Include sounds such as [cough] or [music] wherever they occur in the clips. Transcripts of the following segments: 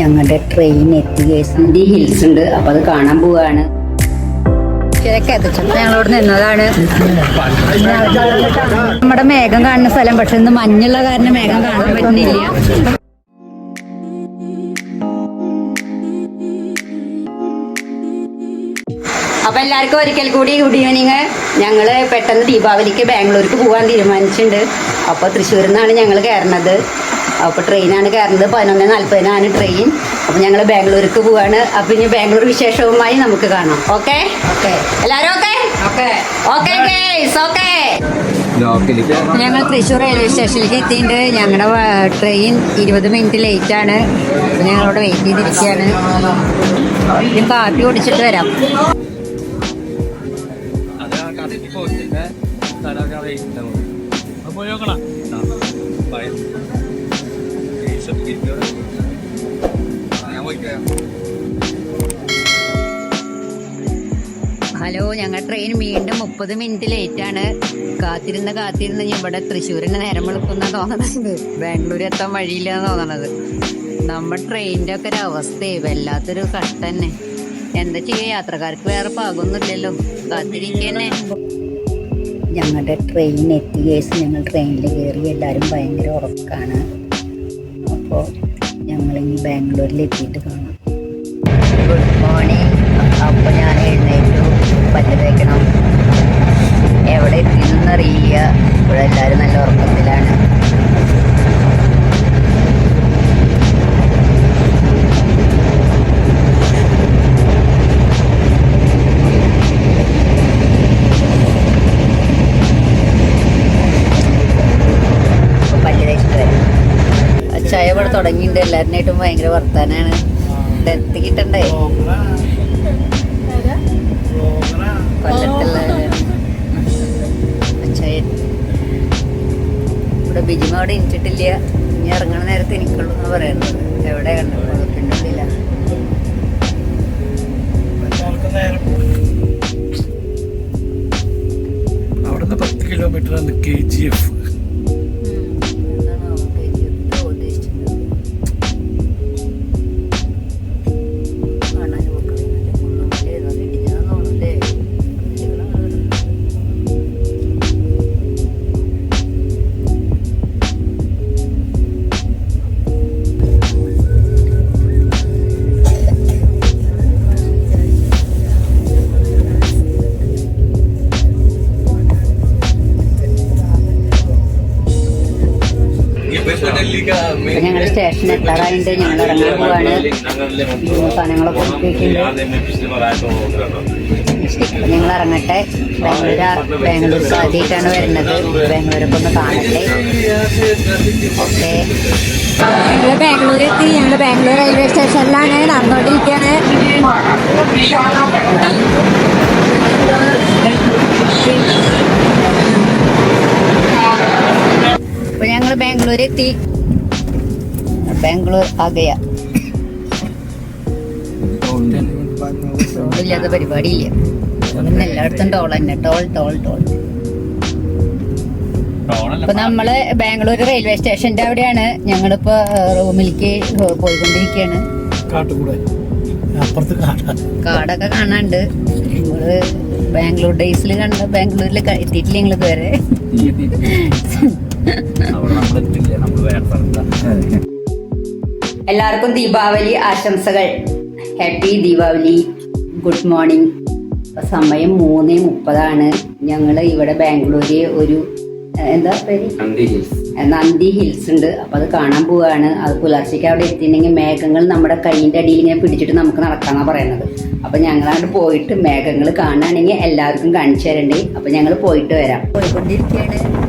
ഞങ്ങളുടെ ട്രെയിൻ എത്തി India hills ഉണ്ട്. അപ്പൊ അത് കാണാൻ പോവാണ്. ഞങ്ങളോട് നിന്നതാണ്. നമ്മുടെ മേഘം കാണുന്ന സ്ഥലം പക്ഷെ ഇന്ന് മഞ്ഞുള്ള കാരണം മേഘം കാണാൻ പറ്റുന്നില്ല. അപ്പൊ എല്ലാവർക്കും ഒരിക്കൽ കൂടി ഗുഡ് ഈവനിങ് ഞങ്ങൾ പെട്ടെന്ന് ദീപാവലിക്ക് ബാംഗ്ലൂർക്ക് പോകാൻ തീരുമാനിച്ചിട്ടുണ്ട്. അപ്പോൾ തൃശ്ശൂരിൽ നിന്നാണ് ഞങ്ങൾ കയറുന്നത് അപ്പോൾ ട്രെയിനാണ് കയറുന്നത് പതിനൊന്ന് നാൽപ്പതിനാണ് ട്രെയിൻ അപ്പൊ ഞങ്ങൾ ബാംഗ്ലൂർക്ക് പോവാണ്. അപ്പൊ ഇനി ബാംഗ്ലൂർ വിശേഷവുമായി നമുക്ക് കാണാം. ഓക്കെ ഓക്കെ എല്ലാവരും ഓക്കെ ഓക്കെ ഓക്കെ ഓക്കെ ഞങ്ങൾ തൃശ്ശൂർ റെയിൽവേ സ്റ്റേഷനിലേക്ക് എത്തിയിട്ടുണ്ട്. ഞങ്ങളുടെ ട്രെയിൻ ഇരുപത് മിനിറ്റ് ലേറ്റ് ആണ്. അപ്പൊ ഞങ്ങളവിടെ വെയിറ്റ് ചെയ്തിരിക്കുകയാണ്. ഇനി കാപ്പി കുടിച്ചിട്ട് വരാം. ഹലോ ഞങ്ങൾ ട്രെയിൻ വീണ്ടും മുപ്പത് മിനിറ്റ് ലേറ്റ് ആണ്. കാത്തിരുന്ന് കാത്തിരുന്ന് ഇവിടെ തൃശ്ശൂരിന് നേരം വെളുക്കുന്ന തോന്നണത്. ബാംഗ്ലൂർ എത്താൻ വഴിയില്ല തോന്നണത്. നമ്മുടെ ട്രെയിനിന്റെ ഒക്കെ ഒരു അവസ്ഥയെ. വല്ലാത്തൊരു കഷ്ടന്നെ എന്താ ചെയ്യുക യാത്രക്കാർക്ക് വേറെ പാകൊന്നുമില്ലല്ലോ കാത്തിരിക്കന്നെ. ഞങ്ങളുടെ ട്രെയിൻ എത്തി ഞങ്ങൾ ട്രെയിനിൽ കയറി എല്ലാവരും ഭയങ്കര ഉറക്കാണ്. അപ്പോൾ ഞങ്ങളിനി ബാംഗ്ലൂരിൽ എത്തിയിട്ട് കാണാം. ഗുഡ് മോർണിംഗ് അപ്പോൾ ഞാൻ എഴുന്നേറ്റു. പല്ല് തേക്കണം. എവിടെ എത്തിയെന്നറിയില്ല ഇവിടെ എല്ലാവരും നല്ല ഉറക്കത്തിലാണ്. എല്ലാവരുമായിട്ടും ഭയങ്കര വർത്താനാണ്. ഡെത്ത് കിട്ടണ്ടേ? കൊല്ലത്തുള്ള ബിജിമ അവിടെ ഇനിച്ചിട്ടില്ല ഇനി ഇറങ്ങണ നേരത്തെ എനിക്കുള്ളൂ എന്ന് പറയുന്നത്. ഞങ്ങൾ സ്റ്റേഷൻ എത്താറായിട്ട് ഞങ്ങൾ ഇറങ്ങാൻ പോവാണ്. സാധനങ്ങളൊക്കെ ഞങ്ങൾ ഇറങ്ങട്ടെ. ബാംഗ്ലൂർ ബാംഗ്ലൂർ ആദ്യമായിട്ടാണ് വരുന്നത്. ബാംഗ്ലൂരൊക്കെ ഒന്ന് കാണട്ടെ. ഓക്കെ. ഞങ്ങൾ ബാംഗ്ലൂർ എത്തി ഞങ്ങൾ ബാംഗ്ലൂർ റെയിൽവേ സ്റ്റേഷനിലാണ് നടന്നുകൊണ്ടിരിക്കുകയാണ് ഞങ്ങൾ ബാംഗ്ലൂർ എത്തി. ബാംഗ്ലൂർ ആകയ. ഇല്ലാത്ത പരിപാടിയില്ല. എല്ലായിടത്തും ടോൾ തന്നെ. ടോൾ ടോൾ ടോൾ ഇപ്പൊ നമ്മൾ ബാംഗ്ലൂർ റെയിൽവേ സ്റ്റേഷന്റെ അവിടെയാണ്. ഞങ്ങളിപ്പോ റൂമിലേക്ക് പോയിക്കൊണ്ടിരിക്കുകയാണ് കാട്ടുകൂടെ. അപ്പുറത്ത് കാട്ടാ കാടൊക്കെ കാണാണ്ട്. നിങ്ങൾ ബാംഗ്ലൂർ ഡേയ്സിൽ കണ്ട ബാംഗ്ലൂരിൽ എത്തിയിട്ടില്ല. [laughs] എല്ലാവർക്കും ദീപാവലി ആശംസകൾ. ഹാപ്പി ദീപാവലി. ഗുഡ് മോർണിംഗ് സമയം മൂന്ന് മുപ്പതാണ്. ഞങ്ങൾ ഇവിടെ ബാംഗ്ലൂര് ഒരു എന്താ പേര്? നന്ദി ഹിൽസ്. ഉണ്ട്. അപ്പൊ അത് കാണാൻ പോവാണ്. അത് പുലർച്ചയ്ക്ക് അവിടെ എത്തിയിട്ടുണ്ടെങ്കിൽ മേഘങ്ങൾ നമ്മുടെ കൈയിന്റെ അടിയിൽ ഇങ്ങനെ പിടിച്ചിട്ട് നമുക്ക് നടക്കാന്നാ പറയുന്നത്. അപ്പൊ ഞങ്ങൾ അങ്ങോട്ട് പോയിട്ട് മേഘങ്ങൾ കാണുകയാണെങ്കിൽ എല്ലാവർക്കും കാണിച്ചു തരണ്ടേ. അപ്പൊ ഞങ്ങൾ പോയിട്ട് വരാം. പോയിക്കൊണ്ടിരിക്കുകയാണ്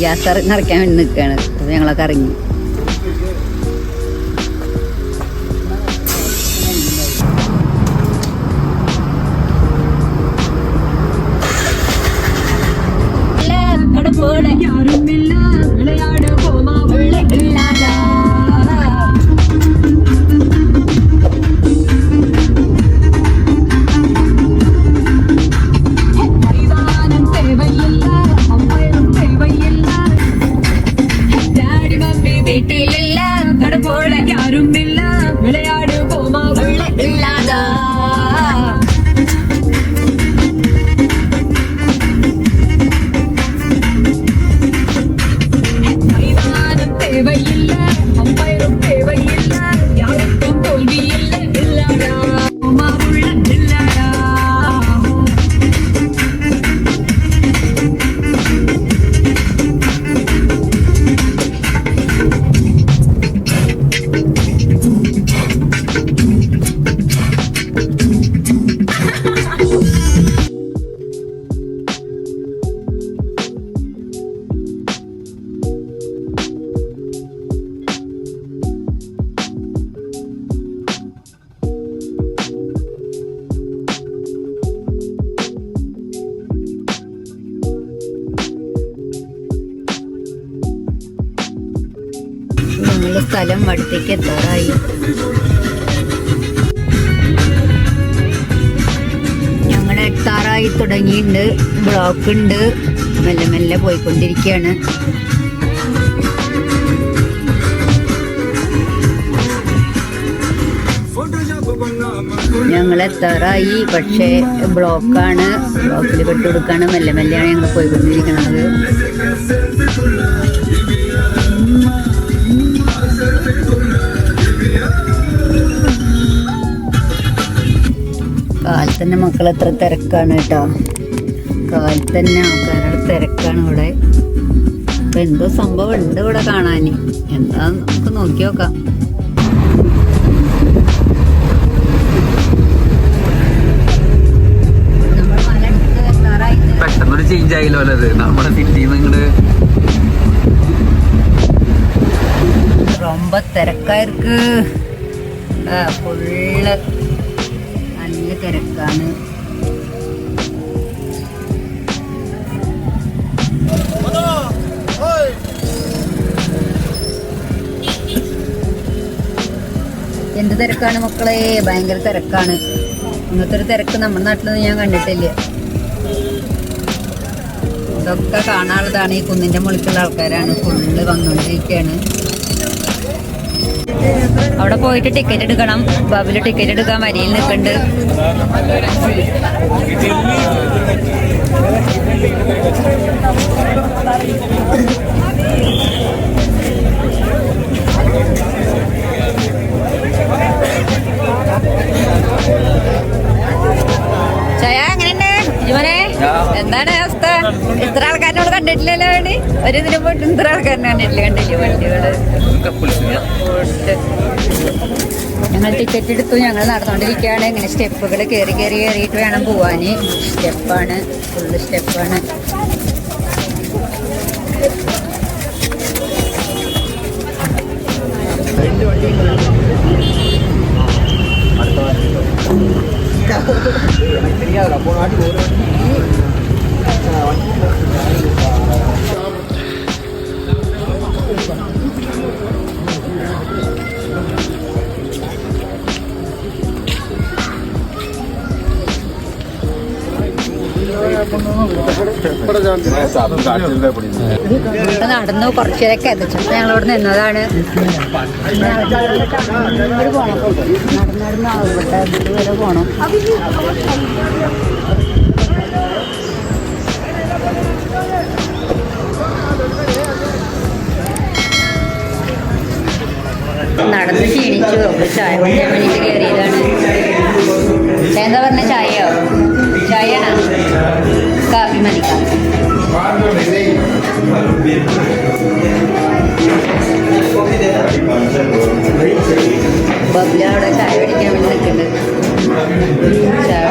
ഗ്യാസ് നിറയ്ക്കാൻ വേണ്ടി നിൽക്കുകയാണ്. അപ്പോൾ ഞങ്ങളൊക്കെ ഇറങ്ങി. സ്ഥലം അടുത്തേക്ക് എത്താറായി. ഞങ്ങൾ എത്താറായി തുടങ്ങിയിട്ടുണ്ട്. ബ്ലോക്ക് ഉണ്ട്. മെല്ലെ മെല്ലെ പോയിക്കൊണ്ടിരിക്കുകയാണ്. ഞങ്ങൾ എത്താറായി. പക്ഷേ ബ്ലോക്കാണ് ബ്ലോക്കിൽ പെട്ടുകൊടുക്കാണ് മെല്ലെ മെല്ലെയാണ് ഞങ്ങൾ പോയിക്കൊണ്ടിരിക്കുന്നത്. കാലത്തന്നെ മക്കൾ എത്ര തിരക്കാണ് കേട്ടോ. കാലത്തന്നെ ആൾക്കാരുടെ തിരക്കാണ് ഇവിടെ. അപ്പൊ എന്തോ സംഭവം ഉണ്ട് ഇവിടെ കാണാൻ എന്താ നമുക്ക് നോക്കി നോക്കാം. പെട്ടെന്നൊരു ചേഞ്ച് ആയില്ലോ അല്ലേ നമ്മുടെ സിറ്റിന്ന് ഇങ്ങോട്ട് ரொம்ப തിരക്കാ இருக்கு ഫുള്ള് നല്ല തിരക്കാണ് എന്ത് തിരക്കാണ് മക്കളെ ഭയങ്കര തിരക്കാണ് ഇങ്ങനത്തെ ഒരു തിരക്ക് നമ്മുടെ നാട്ടിലൊന്നും ഞാൻ കണ്ടിട്ടില്ല ഇതൊക്കെ കാണാനുള്ളതാണ് ഈ കുന്നിന്റെ മുകളിലുള്ള ആൾക്കാരാണ് ഫുള്ള് വന്നുകൊണ്ടിരിക്കുകയാണ് അവിടെ പോയിട്ട് ടിക്കറ്റ് എടുക്കണം. ബബിൽ ടിക്കറ്റ് എടുക്കാൻ വരിയിൽ നിൽക്കുന്നുണ്ട്. എന്താണ് അവസ്ഥ? ഇത്ര ആൾക്കാരിനോട് കണ്ടിട്ടില്ലല്ലോ വേണ്ടി. ഒരു ഇതിന് പോയിട്ട് ഇത്ര ആൾക്കാരിനെ കണ്ടിട്ടില്ല കണ്ടില്ലേ വണ്ടികൾ? ടിക്കറ്റ് എടുത്തു. ഞങ്ങൾ നടന്നുകൊണ്ടിരിക്കുകയാണ്. ഇങ്ങനെ സ്റ്റെപ്പുകൾ കയറി കയറി കയറിയിട്ട് വേണം പോവാൻ സ്റ്റെപ്പാണ് ഫുള്ള് സ്റ്റെപ്പാണ് നടന്നു കുറച്ചേരൊക്കെ ഇവിടെ നിന്നതാണ് വരെ പോണം നടന്ന് ക്ഷീണിച്ചു. ചായ കൊണ്ട് കയറിയതാണ്. എന്താ പറഞ്ഞ ചായയോ? കാപ്പി മതി ബബ്ല അവിടെ ചായ പിടിക്കാൻ വേണ്ടി നിൽക്കുന്നുണ്ട്. ചായ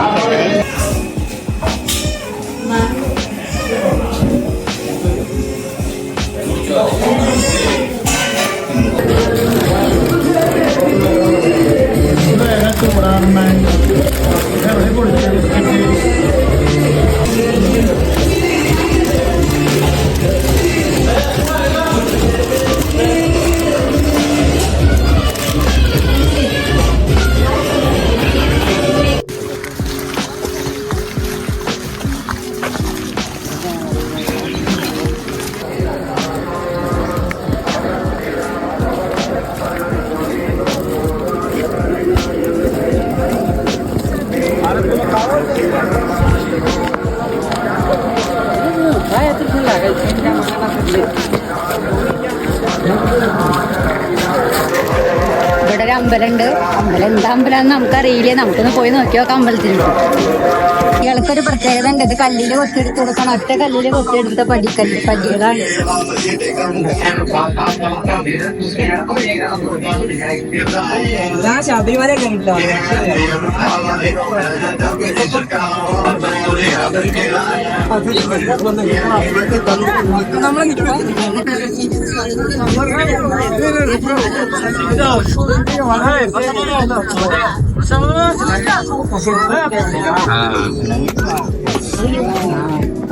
അമ്പലമുണ്ട്. അമ്പലം എന്താ അമ്പലം നമുക്കറിയില്ലേ. നമുക്കൊന്ന് പോയി നോക്കി നോക്കാം അമ്പലത്തിൽ. ഇയാൾക്കൊരു പ്രത്യേകത ഉണ്ട്. ഇത് കല്ലിൽ കൊത്തിയെടുത്ത് കൊടുക്കണം. ഒറ്റ കല്ലിൽ കൊത്തിയെടുത്ത പടിക്കല്ല് പടികളാണ്. ഞാൻ ശബരിമല കഴിഞ്ഞിട്ടോ നമ്മളെ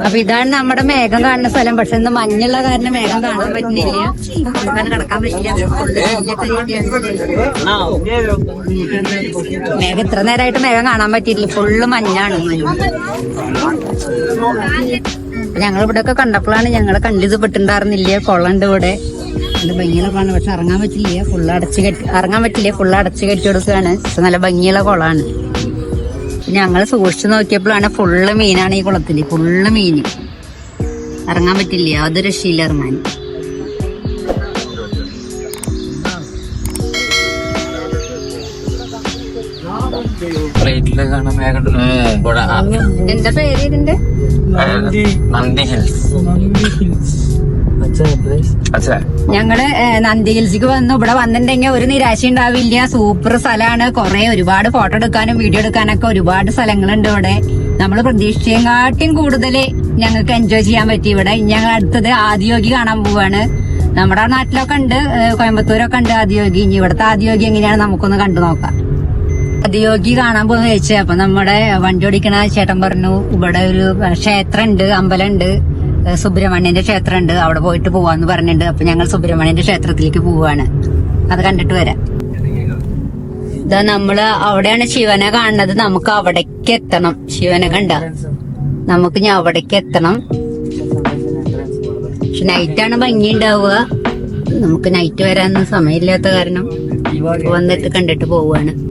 അപ്പൊ ഇതാണ് നമ്മുടെ മേഘം കാണുന്ന സ്ഥലം. പക്ഷെ ഇന്ന് മഞ്ഞുള്ള കാരണം മേഘം കാണാൻ പറ്റുന്നില്ല. അങ്ങനെ പറ്റില്ല. മേഘം ഇത്ര നേരമായിട്ട് മേഘം കാണാൻ പറ്റിയിട്ടില്ല. ഫുള്ള് മഞ്ഞാണ്. ഞങ്ങൾ ഇവിടെ ഒക്കെ കണ്ടപ്പോഴാണ് ഞങ്ങളെ കണ്ടിത് പെട്ടിണ്ടായിരുന്നില്ല കൊള്ളണ്ട് ഇവിടെ. നല്ല ഭംഗിയുള്ള കുളമാണ് പക്ഷെ ഇറങ്ങാൻ പറ്റില്ല. ഫുള്ള് അടച്ചു കെട്ടി ഇറങ്ങാൻ പറ്റില്ല. ഫുള്ള് അടച്ചു കെട്ടി കൊടുക്കുകയാണ്. പക്ഷെ നല്ല ഭംഗിയുള്ള കുളമാണ് ഞങ്ങൾ സൂക്ഷിച്ചു നോക്കിയപ്പോഴാണ് ഫുള്ള് മീനാണ് ഈ കുളത്തിൽ ഫുള്ള് മീന്. ഇറങ്ങാൻ പറ്റില്ല. യാതൊരു രക്ഷയില്ല ഇറങ്ങാൻ. എന്താ പേര് ഇതിന്റെ? നന്ദി. ഹിൽസ്. അച്ഛാ ഞങ്ങൾ ഏഹ്, നന്ദി ഹിൽസിക്ക് വന്നു. ഇവിടെ വന്നിട്ടുണ്ടെങ്കിൽ ഒരു നിരാശ ഉണ്ടാവില്ല. സൂപ്പർ സ്ഥലമാണ്. കുറെ ഒരുപാട് ഫോട്ടോ എടുക്കാനും വീഡിയോ എടുക്കാനൊക്കെ ഒരുപാട് സ്ഥലങ്ങളുണ്ട് ഇവിടെ. നമ്മൾ പ്രതീക്ഷിച്ചേക്കാട്ടും കൂടുതൽ ഞങ്ങൾക്ക് എൻജോയ് ചെയ്യാൻ പറ്റി ഇവിടെ. ഞങ്ങൾ അടുത്തത് ആദിയോഗി കാണാൻ പോവാണ്. നമ്മുടെ നാട്ടിലൊക്കെ ഉണ്ട് കോയമ്പത്തൂരൊക്കെ ഉണ്ട് ആദിയോഗി ഇനി ഇവിടുത്തെ ആദിയോഗി എങ്ങനെയാണ് നമുക്കൊന്ന് കണ്ടു നോക്കാം. ആദിയോഗി കാണാൻ പോകുന്ന ചോദിച്ചത് അപ്പൊ നമ്മുടെ വണ്ടി ഓടിക്കണ ചേട്ടൻ പറഞ്ഞു ഇവിടെ ഒരു ക്ഷേത്രം ഉണ്ട് അമ്പലം ഉണ്ട് സുബ്രഹ്മണ്യന്റെ ക്ഷേത്രമുണ്ട് അവിടെ പോയിട്ട് പോവാന്ന് പറഞ്ഞിട്ടുണ്ട് അപ്പൊ ഞങ്ങൾ സുബ്രഹ്മണ്യന്റെ ക്ഷേത്രത്തിലേക്ക് പോവാണ്. അത് കണ്ടിട്ട് വരാം. ഇതാ നമ്മൾ അവിടെയാണ് ശിവനെ കാണുന്നത്. നമുക്ക് അവിടേക്ക് എത്തണം. ശിവനെ കണ്ട. നമുക്ക് ഞാൻ അവിടേക്ക് എത്തണം. പക്ഷെ ആണ് ഭംഗി ഉണ്ടാവുക നമുക്ക് നൈറ്റ് വരാനൊന്നും സമയമില്ലാത്ത കാരണം വന്നിട്ട് കണ്ടിട്ട് പോവാണ്.